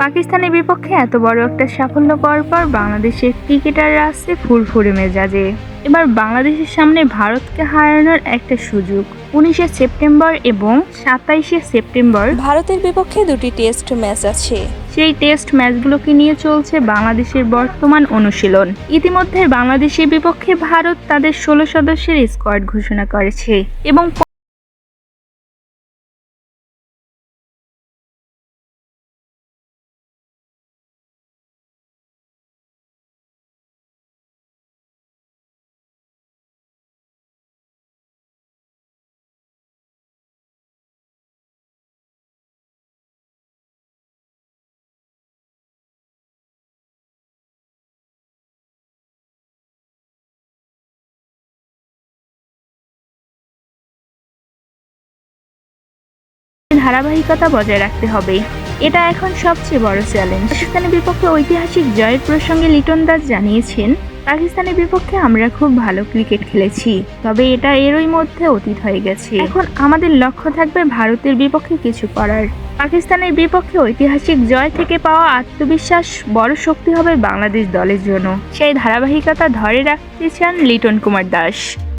পাকিস্তানের বিপক্ষে এত বড় একটা সাফল্য পাওয়ার পর বাংলাদেশের ক্রিকেটাররা আছে ফুরফুরে মেজাজে। এবার বাংলাদেশের সামনে ভারতকে হারানোর একটা সুযোগ। উনিশে সেপ্টেম্বর এবং সাতাইশে সেপ্টেম্বর ভারতের বিপক্ষে দুটি টেস্ট ম্যাচ আছে। সেই টেস্ট ম্যাচগুলোকে নিয়ে চলছে বাংলাদেশের বর্তমান অনুশীলন। ইতিমধ্যে বাংলাদেশের বিপক্ষে ভারত তাদের ষোলো সদস্যের স্কোয়াড ঘোষণা করেছে এবং ধারাবাহিকতা বজায় রাখতে হবে। এটা এখন সবচেয়ে বড় চ্যালেঞ্জ পাকিস্তানের বিপক্ষে ঐতিহাসিক জয়ের প্রসঙ্গে লিটন দাস জানিয়েছেন, পাকিস্তানের বিপক্ষে আমরা খুব ভালো ক্রিকেট খেলেছি, তবে এটা এরই মধ্যে অতীত হয়ে গেছে। এখন আমাদের লক্ষ্য থাকবে ভারতের বিপক্ষে কিছু করার। পাকিস্তানের বিপক্ষে ঐতিহাসিক জয় থেকে পাওয়া আত্মবিশ্বাস বড় শক্তি হবে বাংলাদেশ দলের জন্য। সেই ধারাবাহিকতা ধরে রাখতে চান লিটন কুমার দাস।